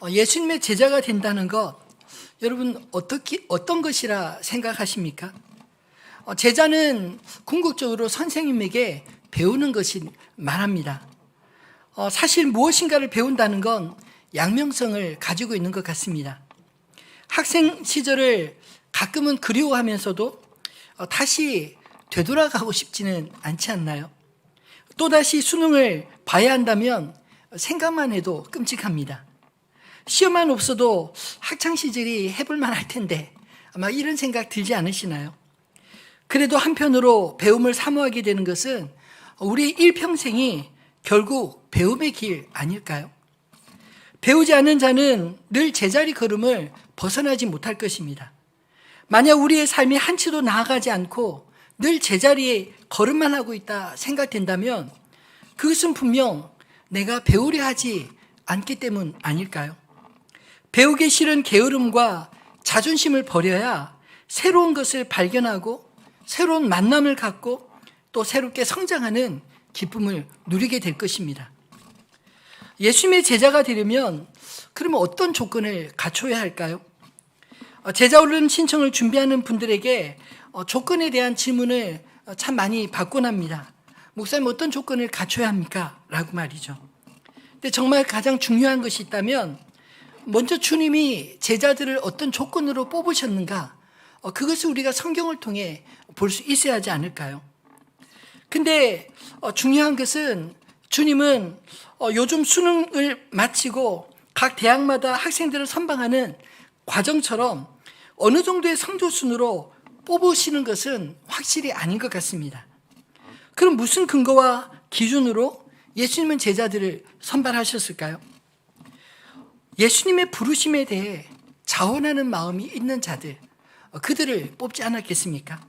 어, 예수님의 제자가 된다는 것, 여러분 어떻게 어떤 것이라 생각하십니까? 어, 제자는 궁극적으로 선생님에게 배우는 것이 말합니다. 어, 사실 무엇인가를 배운다는 건 양명성을 가지고 있는 것 같습니다. 학생 시절을 가끔은 그리워하면서도 어, 다시 되돌아가고 싶지는 않지 않나요? 또다시 수능을 봐야 한다면 생각만 해도 끔찍합니다. 시험만 없어도 학창 시절이 해볼 만 할 텐데 아마 이런 생각 들지 않으시나요? 그래도 한편으로 배움을 사모하게 되는 것은 우리 일평생이 결국 배움의 길 아닐까요? 배우지 않는 자는 늘 제자리 걸음을 벗어나지 못할 것입니다. 만약 우리의 삶이 한치도 나아가지 않고 늘 제자리에 걸음만 하고 있다 생각된다면 그것은 분명 내가 배우려 하지 않기 때문 아닐까요? 배우기 싫은 게으름과 자존심을 버려야 새로운 것을 발견하고 새로운 만남을 갖고 또 새롭게 성장하는 기쁨을 누리게 될 것입니다. 예수님의 제자가 되려면 그러면 어떤 조건을 갖춰야 할까요? 어, 제자 훈련 신청을 준비하는 분들에게 어, 조건에 대한 질문을 어, 참 많이 받곤 합니다. 목사님 어떤 조건을 갖춰야 합니까? 라고 말이죠. 근데 정말 가장 중요한 것이 있다면 먼저 주님이 제자들을 어떤 조건으로 뽑으셨는가? 어, 그것을 우리가 성경을 통해 볼 수 있어야 하지 않을까요? 근데 어, 중요한 것은 주님은 어, 요즘 수능을 마치고 각 대학마다 학생들을 선방하는 과정처럼 어느 정도의 성적 순으로 뽑으시는 것은 확실히 아닌 것 같습니다. 그럼 무슨 근거와 기준으로 예수님은 제자들을 선발하셨을까요? 예수님의 부르심에 대해 자원하는 마음이 있는 자들, 어, 그들을 뽑지 않았겠습니까?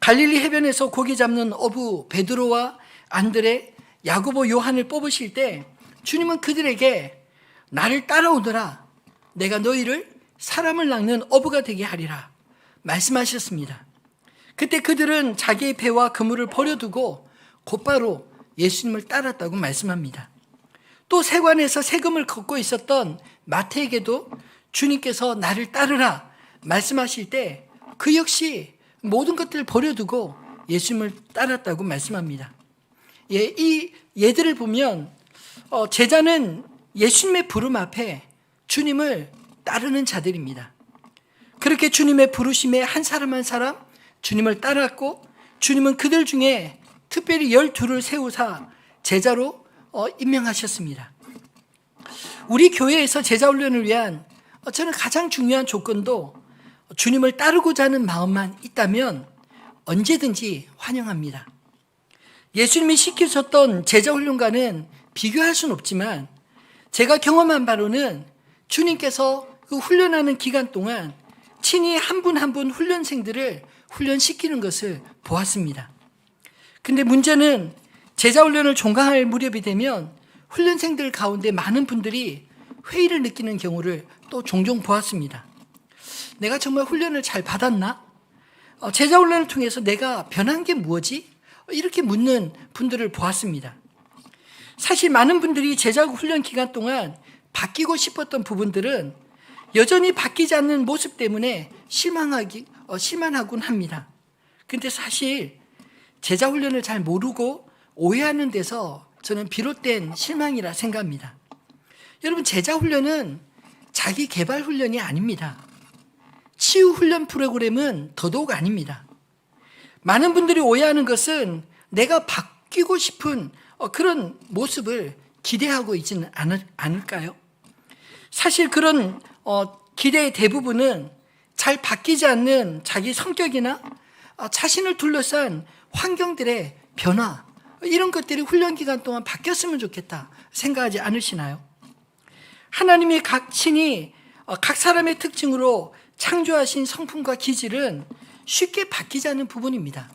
갈릴리 해변에서 고기 잡는 어부 베드로와 안드레, 야고보, 요한을 뽑으실 때 주님은 그들에게 나를 따라오더라. 내가 너희를 사람을 낚는 어부가 되게 하리라. 말씀하셨습니다. 그때 그들은 자기의 배와 그물을 버려두고 곧바로 예수님을 따랐다고 말씀합니다. 또 세관에서 세금을 걷고 있었던 마태에게도 주님께서 나를 따르라 말씀하실 때 그 역시 모든 것들을 버려두고 예수님을 따랐다고 말씀합니다. 예, 이 예들을 보면 어, 제자는 예수님의 부름 앞에 주님을 따르는 자들입니다. 그렇게 주님의 부르심에 한 사람 한 사람 주님을 따랐고 주님은 그들 중에 특별히 열두를 세우사 제자로 어, 임명하셨습니다. 우리 교회에서 제자 훈련을 위한 어, 저는 가장 중요한 조건도 주님을 따르고자 하는 마음만 있다면 언제든지 환영합니다. 예수님이 시키셨던 제자 훈련과는 비교할 수는 없지만 제가 경험한 바로는 주님께서 그 훈련하는 기간 동안 친히 한 분 한 분 훈련생들을 훈련시키는 것을 보았습니다. 근데 문제는 제자 훈련을 종강할 무렵이 되면 훈련생들 가운데 많은 분들이 회의를 느끼는 경우를 또 종종 보았습니다. 내가 정말 훈련을 잘 받았나? 어, 제자 훈련을 통해서 내가 변한 게 무엇이? 이렇게 묻는 분들을 보았습니다. 사실 많은 분들이 제자 훈련 기간 동안 바뀌고 싶었던 부분들은 여전히 바뀌지 않는 모습 때문에 실망하기, 어, 실망하곤 합니다. 근데 사실 제자 훈련을 잘 모르고 오해하는 데서 저는 비롯된 실망이라 생각합니다. 여러분, 제자 훈련은 자기 개발 훈련이 아닙니다. 치유 훈련 프로그램은 더더욱 아닙니다. 많은 분들이 오해하는 것은 내가 바뀌고 싶은 어, 그런 모습을 기대하고 있지는 않을까요? 사실 그런 어, 기대의 대부분은 잘 바뀌지 않는 자기 성격이나 어, 자신을 둘러싼 환경들의 변화 이런 것들이 훈련 기간 동안 바뀌었으면 좋겠다 생각하지 않으시나요? 하나님이 각 신이 어, 각 사람의 특징으로 창조하신 성품과 기질은 쉽게 바뀌지 않는 부분입니다.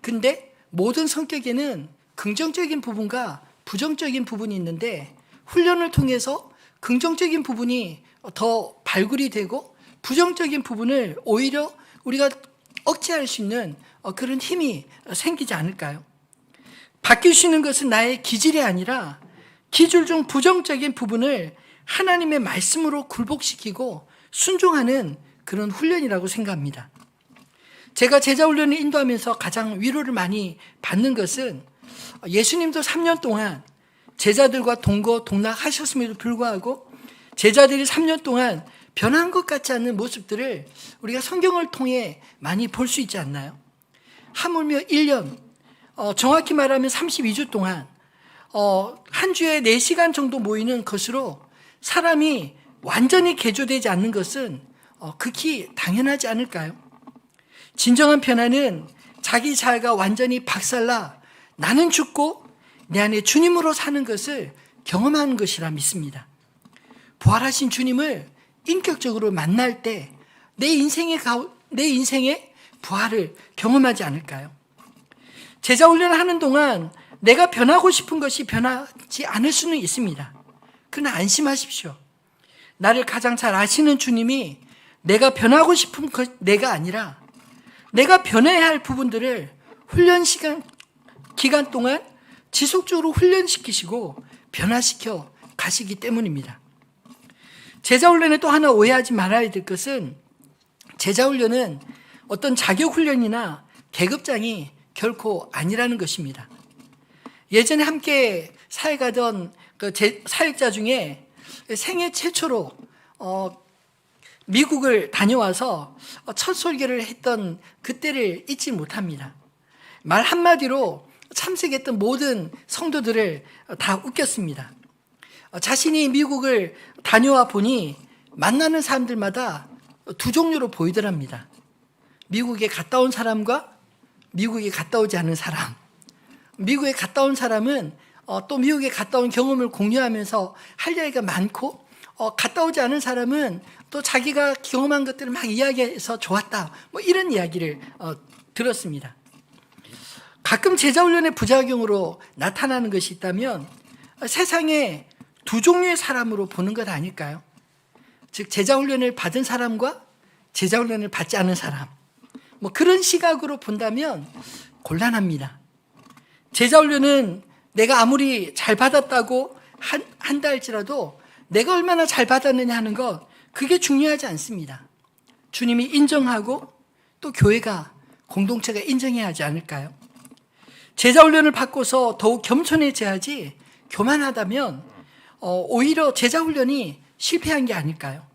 근데 모든 성격에는 긍정적인 부분과 부정적인 부분이 있는데 훈련을 통해서 긍정적인 부분이 더 발굴이 되고 부정적인 부분을 오히려 우리가 억제할 수 있는 어, 그런 힘이 생기지 않을까요? 바뀔 수 있는 것은 나의 기질이 아니라 기질 중 부정적인 부분을 하나님의 말씀으로 굴복시키고 순종하는 그런 훈련이라고 생각합니다. 제가 제자 훈련을 인도하면서 가장 위로를 많이 받는 것은 예수님도 3년 동안 제자들과 동거 동락하셨음에도 불구하고 제자들이 3년 동안 변한 것 같지 않는 모습들을 우리가 성경을 통해 많이 볼 수 있지 않나요? 하물며 1년, 어, 정확히 말하면 32주 동안 어, 한 주에 4시간 정도 모이는 것으로 사람이 완전히 개조되지 않는 것은 어, 극히 당연하지 않을까요? 진정한 변화는 자기 자아가 완전히 박살나 나는 죽고 내 안에 주님으로 사는 것을 경험하는 것이라 믿습니다. 부활하신 주님을 인격적으로 만날 때 내 인생의 가, 내 인생의 부활을 경험하지 않을까요? 제자 훈련을 하는 동안 내가 변하고 싶은 것이 변하지 않을 수는 있습니다. 그러나 안심하십시오. 나를 가장 잘 아시는 주님이 내가 변하고 싶은 것, 내가 아니라 내가 변해야 할 부분들을 훈련 시간, 기간 동안 지속적으로 훈련시키시고 변화시켜 가시기 때문입니다. 제자 훈련에 또 하나 오해하지 말아야 될 것은 제자 훈련은 어떤 자격 훈련이나 계급장이 결코 아니라는 것입니다. 예전에 함께 사회 가던 그 사역자 중에 생애 최초로 어, 미국을 다녀와서 첫 설교를 했던 그때를 잊지 못합니다. 말 한마디로 참석했던 모든 성도들을 다 웃겼습니다. 자신이 미국을 다녀와 보니 만나는 사람들마다 두 종류로 보이더랍니다. 미국에 갔다 온 사람과 미국에 갔다 오지 않은 사람. 미국에 갔다 온 사람은 어, 또 미국에 갔다 온 경험을 공유하면서 할 이야기가 많고 어, 갔다 오지 않은 사람은 또 자기가 경험한 것들을 막 이야기해서 좋았다. 뭐 이런 이야기를 어, 들었습니다. 가끔 제자훈련의 부작용으로 나타나는 것이 있다면 세상에 두 종류의 사람으로 보는 것 아닐까요? 즉 제자훈련을 받은 사람과 제자훈련을 받지 않은 사람. 뭐 그런 시각으로 본다면 곤란합니다. 제자 훈련은 내가 아무리 잘 받았다고 한, 한다 할지라도 내가 얼마나 잘 받았느냐 하는 것, 그게 중요하지 않습니다. 주님이 인정하고 또 교회가, 공동체가 인정해야 하지 않을까요? 제자 훈련을 받고서 더욱 겸손해져야지 교만하다면 어, 오히려 제자 훈련이 실패한 게 아닐까요?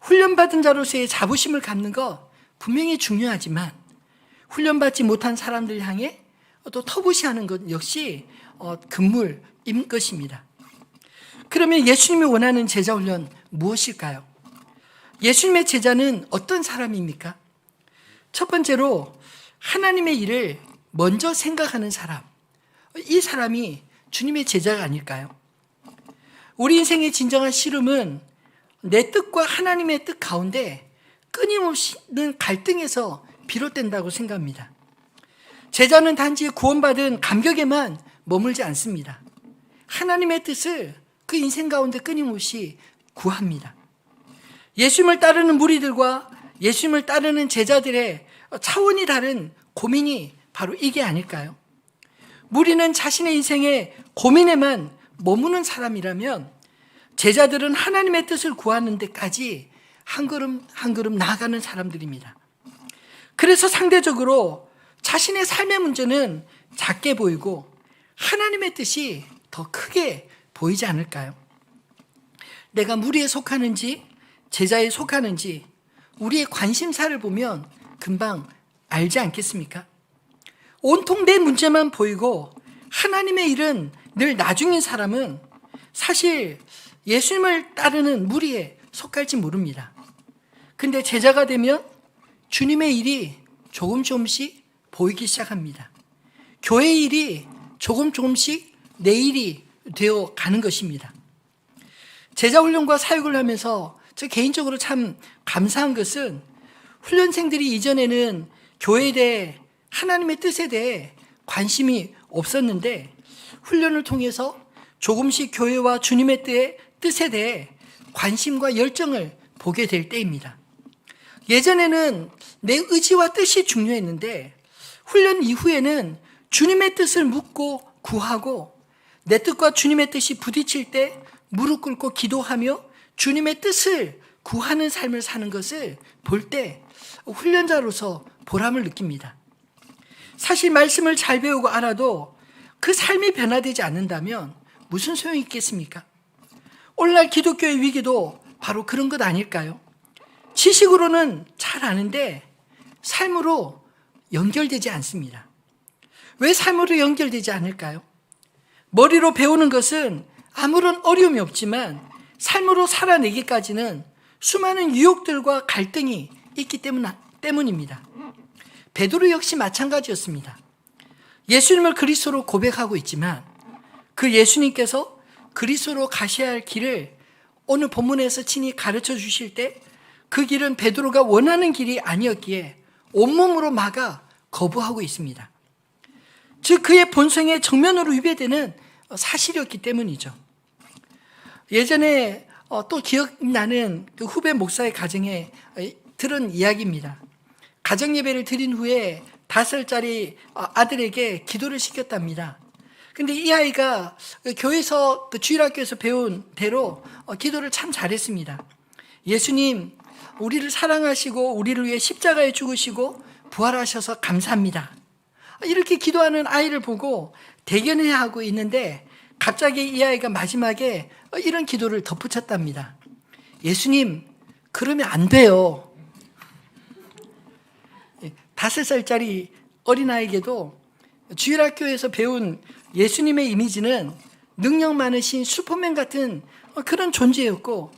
훈련받은 자로서의 자부심을 갖는 것 분명히 중요하지만 훈련받지 못한 사람들 향해 또 터부시하는 것 역시 어, 금물인 것입니다. 그러면 예수님이 원하는 제자 훈련 무엇일까요? 예수님의 제자는 어떤 사람입니까? 첫 번째로 하나님의 일을 먼저 생각하는 사람. 이 사람이 주님의 제자가 아닐까요? 우리 인생의 진정한 씨름은 내 뜻과 하나님의 뜻 가운데 끊임없는 갈등에서 비롯된다고 생각합니다. 제자는 단지 구원받은 감격에만 머물지 않습니다. 하나님의 뜻을 그 인생 가운데 끊임없이 구합니다. 예수님을 따르는 무리들과 예수님을 따르는 제자들의 차원이 다른 고민이 바로 이게 아닐까요? 무리는 자신의 인생에 고민에만 머무는 사람이라면 제자들은 하나님의 뜻을 구하는 데까지 한 걸음 한 걸음 나아가는 사람들입니다. 그래서 상대적으로 자신의 삶의 문제는 작게 보이고 하나님의 뜻이 더 크게 보이지 않을까요? 내가 무리에 속하는지 제자에 속하는지 우리의 관심사를 보면 금방 알지 않겠습니까? 온통 내 문제만 보이고 하나님의 일은 늘 나중인 사람은 사실 예수님을 따르는 무리에 속할지 모릅니다. 근데 제자가 되면 주님의 일이 조금 조금씩 보이기 시작합니다. 교회 일이 조금 조금씩 내 일이 되어 가는 것입니다. 제자 훈련과 사역을 하면서 저 개인적으로 참 감사한 것은 훈련생들이 이전에는 교회에 대해 하나님의 뜻에 대해 관심이 없었는데 훈련을 통해서 조금씩 교회와 주님의 뜻에 대해 관심과 열정을 보게 될 때입니다. 예전에는 내 의지와 뜻이 중요했는데 훈련 이후에는 주님의 뜻을 묻고 구하고 내 뜻과 주님의 뜻이 부딪힐 때 무릎 꿇고 기도하며 주님의 뜻을 구하는 삶을 사는 것을 볼 때 훈련자로서 보람을 느낍니다. 사실 말씀을 잘 배우고 알아도 그 삶이 변화되지 않는다면 무슨 소용이 있겠습니까? 오늘날 기독교의 위기도 바로 그런 것 아닐까요? 지식으로는 잘 아는데 삶으로 연결되지 않습니다. 왜 삶으로 연결되지 않을까요? 머리로 배우는 것은 아무런 어려움이 없지만 삶으로 살아내기까지는 수많은 유혹들과 갈등이 있기 때문, 때문입니다. 베드로 역시 마찬가지였습니다. 예수님을 그리스도로 고백하고 있지만 그 예수님께서 그리스도로 가셔야 할 길을 오늘 본문에서 친히 가르쳐 주실 때 그 길은 베드로가 원하는 길이 아니었기에 온몸으로 막아 거부하고 있습니다. 즉 그의 본성에 정면으로 위배되는 사실이었기 때문이죠. 예전에 어, 또 기억나는 그 후배 목사의 가정에 들은 이야기입니다. 가정 예배를 드린 후에 다섯 살짜리 어, 아들에게 기도를 시켰답니다. 근데 이 아이가 그 교회에서 그 주일학교에서 배운 대로 어, 기도를 참 잘했습니다. 예수님, 우리를 사랑하시고 우리를 위해 십자가에 죽으시고 부활하셔서 감사합니다. 이렇게 기도하는 아이를 보고 대견해 하고 있는데 갑자기 이 아이가 마지막에 이런 기도를 덧붙였답니다. 예수님, 그러면 안 돼요. 다섯 살짜리 어린아이에게도 주일학교에서 배운 예수님의 이미지는 능력 많으신 슈퍼맨 같은 그런 존재였고,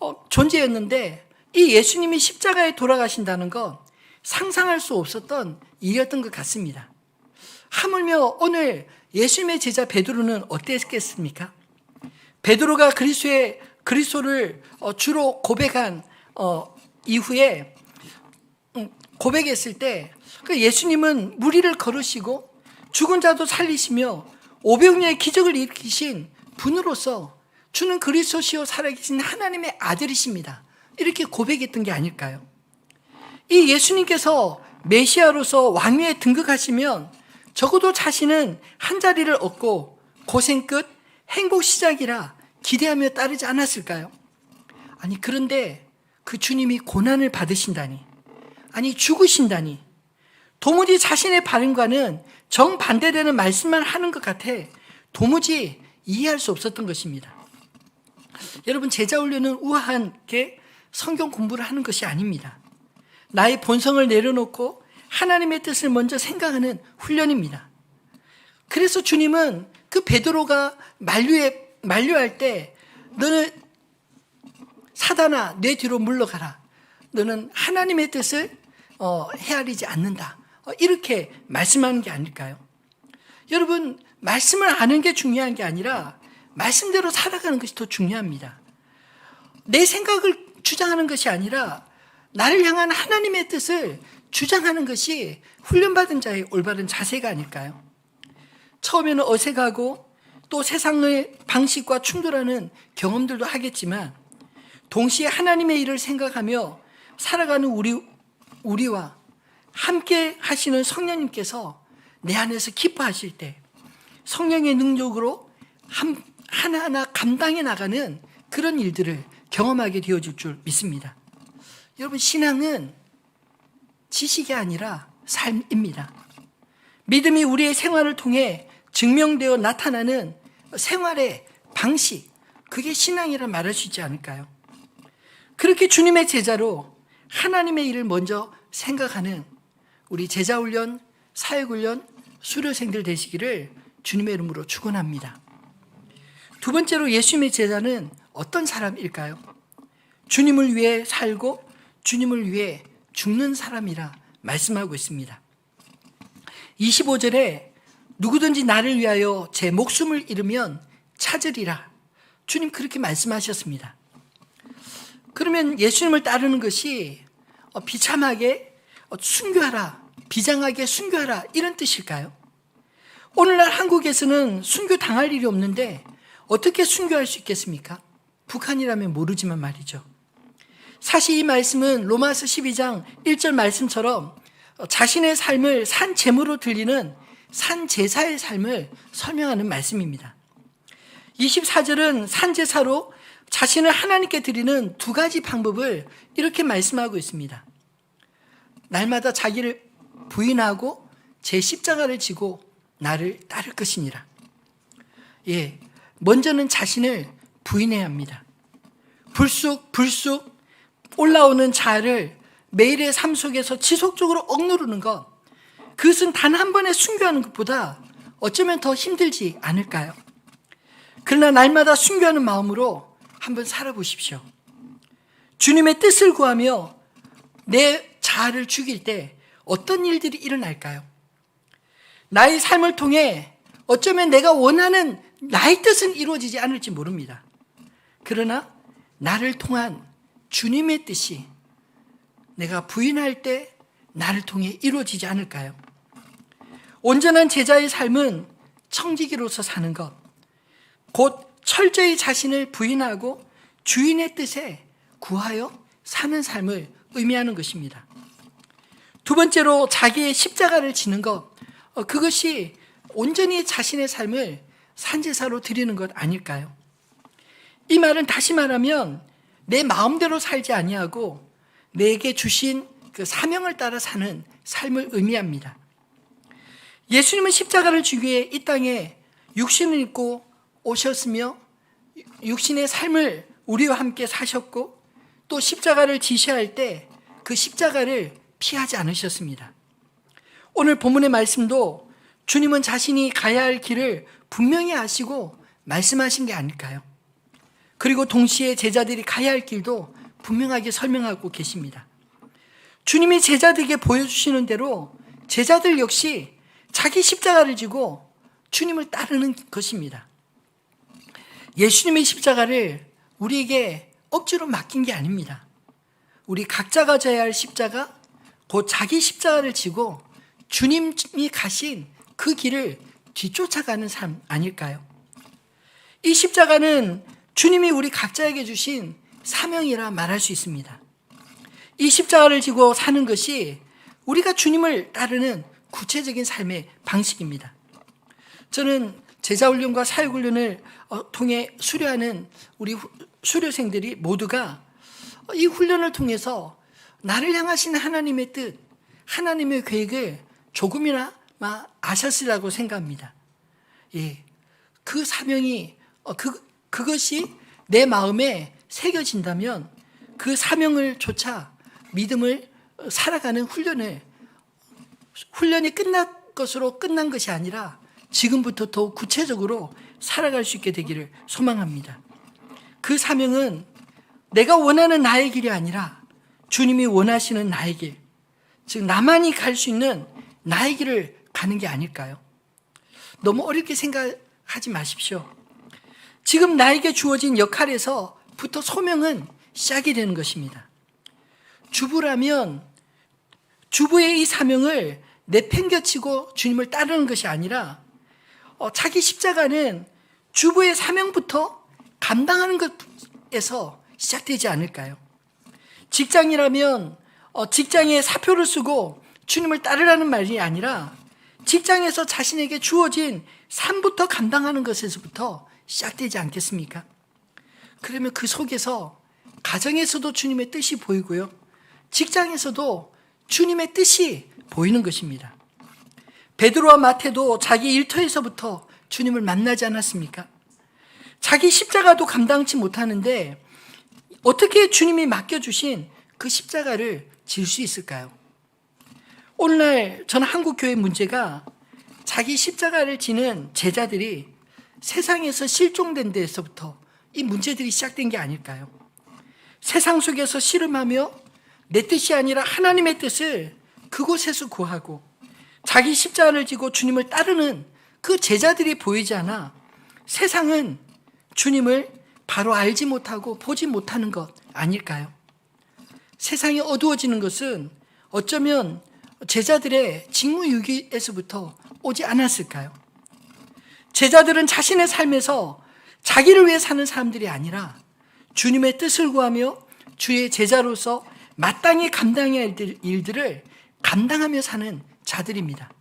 어, 존재였는데 이 예수님이 십자가에 돌아가신다는 건 상상할 수 없었던 일이었던 것 같습니다. 하물며 오늘 예수님의 제자 베드로는 어땠겠습니까? 베드로가 그리스도의 그리스도를 어, 주로 고백한 어, 이후에 음, 고백했을 때그 예수님은 무리를 걸으시고 죽은 자도 살리시며 500년의 기적을 일으키신 분으로서 주는 그리스도시요 살아계신 하나님의 아들이십니다. 이렇게 고백했던 게 아닐까요? 이 예수님께서 메시아로서 왕위에 등극하시면 적어도 자신은 한 자리를 얻고 고생 끝 행복 시작이라 기대하며 따르지 않았을까요? 아니, 그런데 그 주님이 고난을 받으신다니, 아니, 죽으신다니, 도무지 자신의 발음과는 정반대되는 말씀만 하는 것 같아 도무지 이해할 수 없었던 것입니다. 여러분, 제자 훈련은 우아한 게 성경 공부를 하는 것이 아닙니다. 나의 본성을 내려놓고 하나님의 뜻을 먼저 생각하는 훈련입니다. 그래서 주님은 그 베드로가 만류에 만류할 때 너는 사단아 내 뒤로 물러가라. 너는 하나님의 뜻을 어, 헤아리지 않는다. 어, 이렇게 말씀하는 게 아닐까요? 여러분 말씀을 아는 게 중요한 게 아니라 말씀대로 살아가는 것이 더 중요합니다. 내 생각을 주장하는 것이 아니라 나를 향한 하나님의 뜻을 주장하는 것이 훈련받은 자의 올바른 자세가 아닐까요? 처음에는 어색하고 또 세상의 방식과 충돌하는 경험들도 하겠지만 동시에 하나님의 일을 생각하며 살아가는 우리, 우리와 함께 하시는 성령님께서 내 안에서 기뻐하실 때 성령의 능력으로 한, 하나하나 감당해 나가는 그런 일들을 경험하게 되어질 줄 믿습니다. 여러분, 신앙은 지식이 아니라 삶입니다. 믿음이 우리의 생활을 통해 증명되어 나타나는 생활의 방식, 그게 신앙이라 말할 수 있지 않을까요? 그렇게 주님의 제자로 하나님의 일을 먼저 생각하는 우리 제자훈련, 사역훈련, 수료생들 되시기를 주님의 이름으로 축원합니다. 두 번째로 예수님의 제자는 어떤 사람일까요? 주님을 위해 살고 주님을 위해 죽는 사람이라 말씀하고 있습니다. 25절에 누구든지 나를 위하여 제 목숨을 잃으면 찾으리라. 주님 그렇게 말씀하셨습니다. 그러면 예수님을 따르는 것이 어, 비참하게 어, 순교하라, 비장하게 순교하라 이런 뜻일까요? 오늘날 한국에서는 순교 당할 일이 없는데 어떻게 순교할 수 있겠습니까? 북한이라면 모르지만 말이죠. 사실 이 말씀은 로마서 12장 1절 말씀처럼 자신의 삶을 산 제물로 들리는 산 제사의 삶을 설명하는 말씀입니다. 24절은 산 제사로 자신을 하나님께 드리는 두 가지 방법을 이렇게 말씀하고 있습니다. 날마다 자기를 부인하고 제 십자가를 지고 나를 따를 것이니라. 예. 먼저는 자신을 부인해야 합니다. 불쑥, 불쑥 올라오는 자를 매일의 삶 속에서 지속적으로 억누르는 것, 그것은 단 한 번에 순교하는 것보다 어쩌면 더 힘들지 않을까요? 그러나 날마다 순교하는 마음으로 한번 살아보십시오. 주님의 뜻을 구하며 내 자아를 죽일 때 어떤 일들이 일어날까요? 나의 삶을 통해 어쩌면 내가 원하는 나의 뜻은 이루어지지 않을지 모릅니다. 그러나 나를 통한 주님의 뜻이 내가 부인할 때 나를 통해 이루어지지 않을까요? 온전한 제자의 삶은 청지기로서 사는 것, 곧 철저히 자신을 부인하고 주인의 뜻에 구하여 사는 삶을 의미하는 것입니다. 두 번째로 자기의 십자가를 지는 것, 어, 그것이 온전히 자신의 삶을 산제사로 드리는 것 아닐까요? 이 말은 다시 말하면 내 마음대로 살지 아니하고 내게 주신 그 사명을 따라 사는 삶을 의미합니다. 예수님은 십자가를 위해 이 땅에 육신을 입고 오셨으며 육신의 삶을 우리와 함께 사셨고 또 십자가를 지시할 때 그 십자가를 피하지 않으셨습니다. 오늘 본문의 말씀도 주님은 자신이 가야 할 길을 분명히 아시고 말씀하신 게 아닐까요? 그리고 동시에 제자들이 가야 할 길도 분명하게 설명하고 계십니다. 주님이 제자들에게 보여주시는 대로 제자들 역시 자기 십자가를 지고 주님을 따르는 것입니다. 예수님의 십자가를 우리에게 억지로 맡긴 게 아닙니다. 우리 각자가 져야 할 십자가, 곧 자기 십자가를 지고 주님이 가신 그 길을 뒤쫓아가는 삶 아닐까요? 이 십자가는 주님이 우리 각자에게 주신 사명이라 말할 수 있습니다. 이 십자가를 지고 사는 것이 우리가 주님을 따르는 구체적인 삶의 방식입니다. 저는 제자훈련과 사역훈련을 어, 통해 수료하는 우리 수료생들이 모두가 이 훈련을 통해서 나를 향하신 하나님의 뜻, 하나님의 계획을 조금이나 아셨으라고 생각합니다. 예. 그 사명이, 어, 그, 그것이 내 마음에 새겨진다면 그 사명을 조차 믿음을 살아가는 훈련을 훈련이 끝난 것으로 끝난 것이 아니라 지금부터 더욱 구체적으로 살아갈 수 있게 되기를 소망합니다. 그 사명은 내가 원하는 나의 길이 아니라 주님이 원하시는 나의 길, 즉 나만이 갈 수 있는 나의 길을 가는 게 아닐까요? 너무 어렵게 생각하지 마십시오. 지금 나에게 주어진 역할에서부터 소명은 시작이 되는 것입니다. 주부라면 주부의 이 사명을 내팽겨치고 주님을 따르는 것이 아니라 어, 자기 십자가는 주부의 사명부터 감당하는 것에서 시작되지 않을까요? 직장이라면 어, 직장에 사표를 쓰고 주님을 따르라는 말이 아니라 직장에서 자신에게 주어진 삶부터 감당하는 것에서부터 시작되지 않겠습니까? 그러면 그 속에서 가정에서도 주님의 뜻이 보이고요. 직장에서도 주님의 뜻이 보이는 것입니다. 베드로와 마태도 자기 일터에서부터 주님을 만나지 않았습니까? 자기 십자가도 감당치 못하는데 어떻게 주님이 맡겨주신 그 십자가를 질 수 있을까요? 오늘날 저는 한국 교회 문제가 자기 십자가를 지는 제자들이 세상에서 실종된 데에서부터 이 문제들이 시작된 게 아닐까요? 세상 속에서 씨름하며 내 뜻이 아니라 하나님의 뜻을 그곳에서 구하고 자기 십자가를 지고 주님을 따르는 그 제자들이 보이지 않아 세상은 주님을 바로 알지 못하고 보지 못하는 것 아닐까요? 세상이 어두워지는 것은 어쩌면 제자들의 직무유기에서부터 오지 않았을까요? 제자들은 자신의 삶에서 자기를 위해 사는 사람들이 아니라 주님의 뜻을 구하며 주의 제자로서 마땅히 감당해야 할 일들을 감당하며 사는 자들입니다.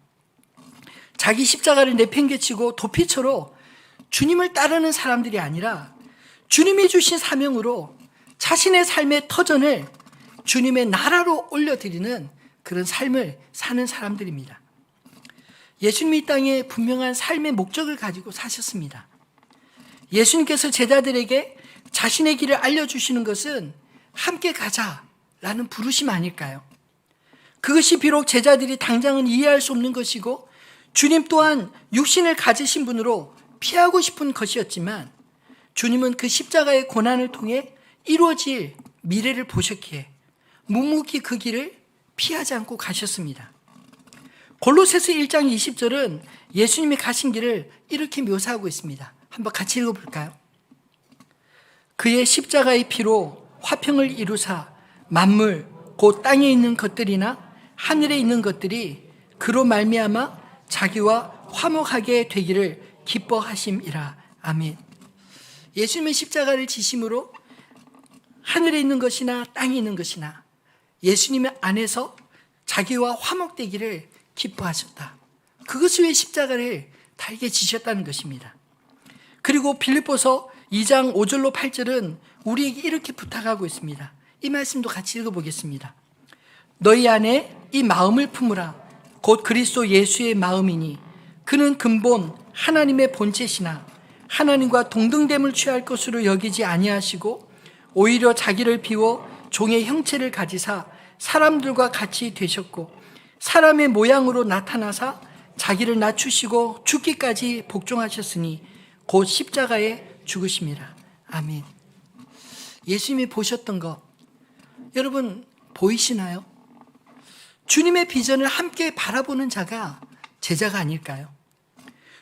자기 십자가를 내팽개치고 도피처로 주님을 따르는 사람들이 아니라 주님이 주신 사명으로 자신의 삶의 터전을 주님의 나라로 올려드리는 그런 삶을 사는 사람들입니다. 예수님이 이 땅에 분명한 삶의 목적을 가지고 사셨습니다. 예수님께서 제자들에게 자신의 길을 알려주시는 것은 함께 가자라는 부르심 아닐까요? 그것이 비록 제자들이 당장은 이해할 수 없는 것이고 주님 또한 육신을 가지신 분으로 피하고 싶은 것이었지만 주님은 그 십자가의 고난을 통해 이루어질 미래를 보셨기에 묵묵히 그 길을 피하지 않고 가셨습니다. 골로새서 1장 20절은 예수님이 가신 길을 이렇게 묘사하고 있습니다. 한번 같이 읽어볼까요? 그의 십자가의 피로 화평을 이루사 만물 곧 땅에 있는 것들이나 하늘에 있는 것들이 그로 말미암아 자기와 화목하게 되기를 기뻐하심이라 아멘. 예수님의 십자가를 지심으로 하늘에 있는 것이나 땅에 있는 것이나 예수님의 안에서 자기와 화목되기를 기뻐하셨다. 그것을 위해 십자가를 달게 지셨다는 것입니다. 그리고 빌립보서 2장 5절로 8절은 우리에게 이렇게 부탁하고 있습니다. 이 말씀도 같이 읽어보겠습니다. 너희 안에 이 마음을 품으라. 곧 그리스도 예수의 마음이니 그는 근본 하나님의 본체시나 하나님과 동등됨을 취할 것으로 여기지 아니하시고 오히려 자기를 비워 종의 형체를 가지사 사람들과 같이 되셨고 사람의 모양으로 나타나사 자기를 낮추시고 죽기까지 복종하셨으니 곧 십자가에 죽으심이라. 아멘. 예수님이 보셨던 것, 여러분 보이시나요? 주님의 비전을 함께 바라보는 자가 제자가 아닐까요?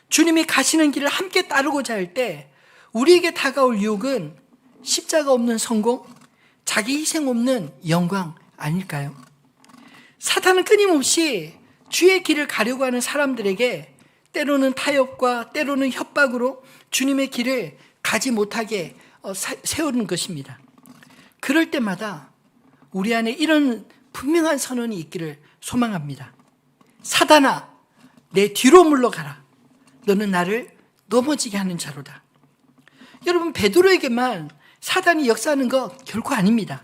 주님이 가시는 길을 함께 따르고자 할 때 우리에게 다가올 유혹은 십자가 없는 성공, 자기 희생 없는 영광 아닐까요? 사탄은 끊임없이 주의 길을 가려고 하는 사람들에게 때로는 타협과 때로는 협박으로 주님의 길을 가지 못하게 어, 세우는 것입니다. 그럴 때마다 우리 안에 이런 분명한 선언이 있기를 소망합니다. 사단아, 내 뒤로 물러가라. 너는 나를 넘어지게 하는 자로다. 여러분, 베드로에게만 사단이 역사하는 것 결코 아닙니다.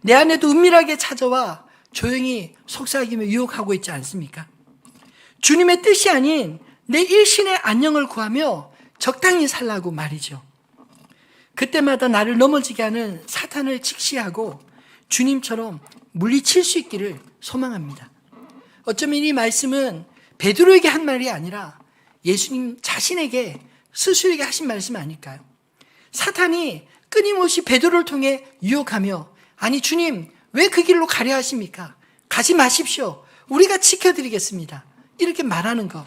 내 안에도 은밀하게 찾아와 조용히 속삭이며 유혹하고 있지 않습니까? 주님의 뜻이 아닌 내 일신의 안녕을 구하며 적당히 살라고 말이죠. 그때마다 나를 넘어지게 하는 사탄을 직시하고 주님처럼 물리칠 수 있기를 소망합니다. 어쩌면 이 말씀은 베드로에게 한 말이 아니라 예수님 자신에게 스스로에게 하신 말씀 아닐까요? 사탄이 끊임없이 베드로를 통해 유혹하며 아니 주님 왜 그 길로 가려 하십니까? 가지 마십시오. 우리가 지켜드리겠습니다. 이렇게 말하는 것.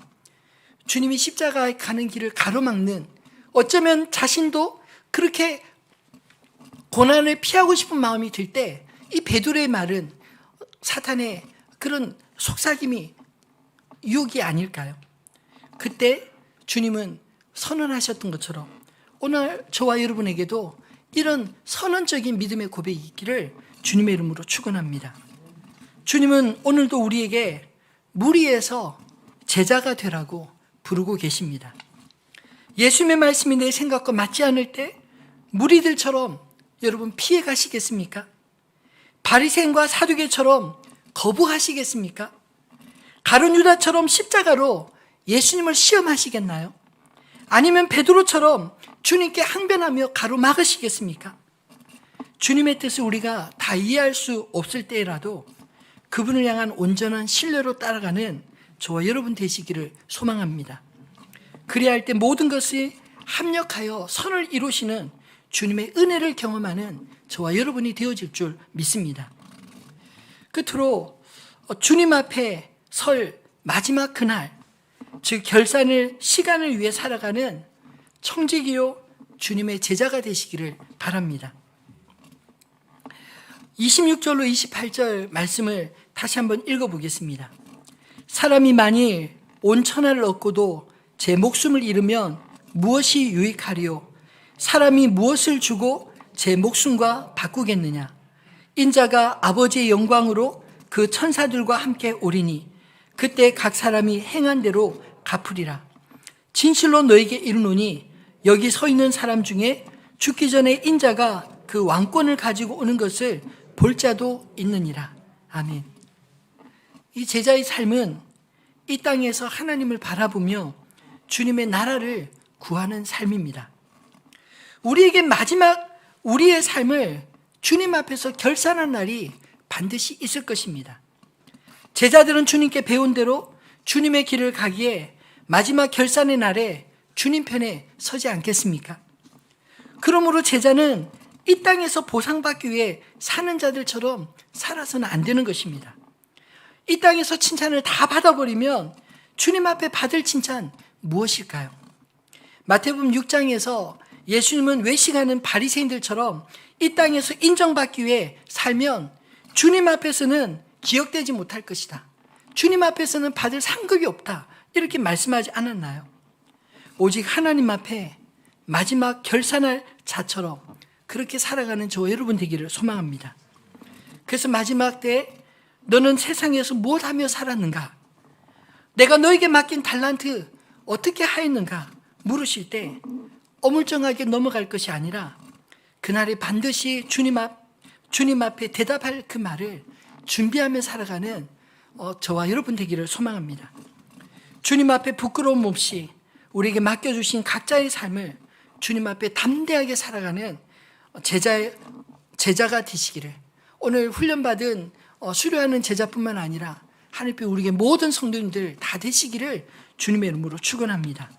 주님이 십자가에 가는 길을 가로막는 어쩌면 자신도 그렇게 고난을 피하고 싶은 마음이 들 때 이 베드로의 말은 사탄의 그런 속삭임이 유혹이 아닐까요? 그때 주님은 선언하셨던 것처럼 오늘 저와 여러분에게도 이런 선언적인 믿음의 고백이 있기를 주님의 이름으로 축원합니다. 주님은 오늘도 우리에게 무리에서 제자가 되라고 부르고 계십니다. 예수님의 말씀이 내 생각과 맞지 않을 때 무리들처럼 여러분 피해 가시겠습니까? 바리새인과 사두개처럼 거부하시겠습니까? 가룟 유다처럼 십자가로 예수님을 시험하시겠나요? 아니면 베드로처럼 주님께 항변하며 가로막으시겠습니까? 주님의 뜻을 우리가 다 이해할 수 없을 때라도 그분을 향한 온전한 신뢰로 따라가는 저와 여러분 되시기를 소망합니다. 그래야 할 때 모든 것이 합력하여 선을 이루시는 주님의 은혜를 경험하는 저와 여러분이 되어질 줄 믿습니다. 끝으로 주님 앞에 설 마지막 그날, 즉 결산을 시간을 위해 살아가는 청지기요 주님의 제자가 되시기를 바랍니다. 26절로 28절 말씀을 다시 한번 읽어보겠습니다. 사람이 만일 온 천하를 얻고도 제 목숨을 잃으면 무엇이 유익하리요? 사람이 무엇을 주고 제 목숨과 바꾸겠느냐? 인자가 아버지의 영광으로 그 천사들과 함께 오리니 그때 각 사람이 행한 대로 갚으리라. 진실로 너에게 이르노니 여기 서 있는 사람 중에 죽기 전에 인자가 그 왕권을 가지고 오는 것을 볼 자도 있느니라. 아멘. 이 제자의 삶은 이 땅에서 하나님을 바라보며 주님의 나라를 구하는 삶입니다. 우리에게 마지막 우리의 삶을 주님 앞에서 결산한 날이 반드시 있을 것입니다. 제자들은 주님께 배운 대로 주님의 길을 가기에 마지막 결산의 날에 주님 편에 서지 않겠습니까? 그러므로 제자는 이 땅에서 보상받기 위해 사는 자들처럼 살아서는 안 되는 것입니다. 이 땅에서 칭찬을 다 받아버리면 주님 앞에 받을 칭찬 무엇일까요? 마태복음 6장에서 예수님은 외식하는 바리새인들처럼 이 땅에서 인정받기 위해 살면 주님 앞에서는 기억되지 못할 것이다. 주님 앞에서는 받을 상급이 없다. 이렇게 말씀하지 않았나요? 오직 하나님 앞에 마지막 결산할 자처럼 그렇게 살아가는 저 여러분 되기를 소망합니다. 그래서 마지막 때 너는 세상에서 무엇하며 살았는가? 내가 너에게 맡긴 달란트 어떻게 하였는가? 물으실 때 어물쩡하게 넘어갈 것이 아니라 그날에 반드시 주님 앞 주님 앞에 대답할 그 말을 준비하며 살아가는 어, 저와 여러분 되기를 소망합니다. 주님 앞에 부끄러움 없이 우리에게 맡겨주신 각자의 삶을 주님 앞에 담대하게 살아가는 제자 제자가 되시기를 오늘 훈련받은 어, 수료하는 제자뿐만 아니라 하나님께 우리에게 모든 성도님들 다 되시기를 주님의 이름으로 축원합니다.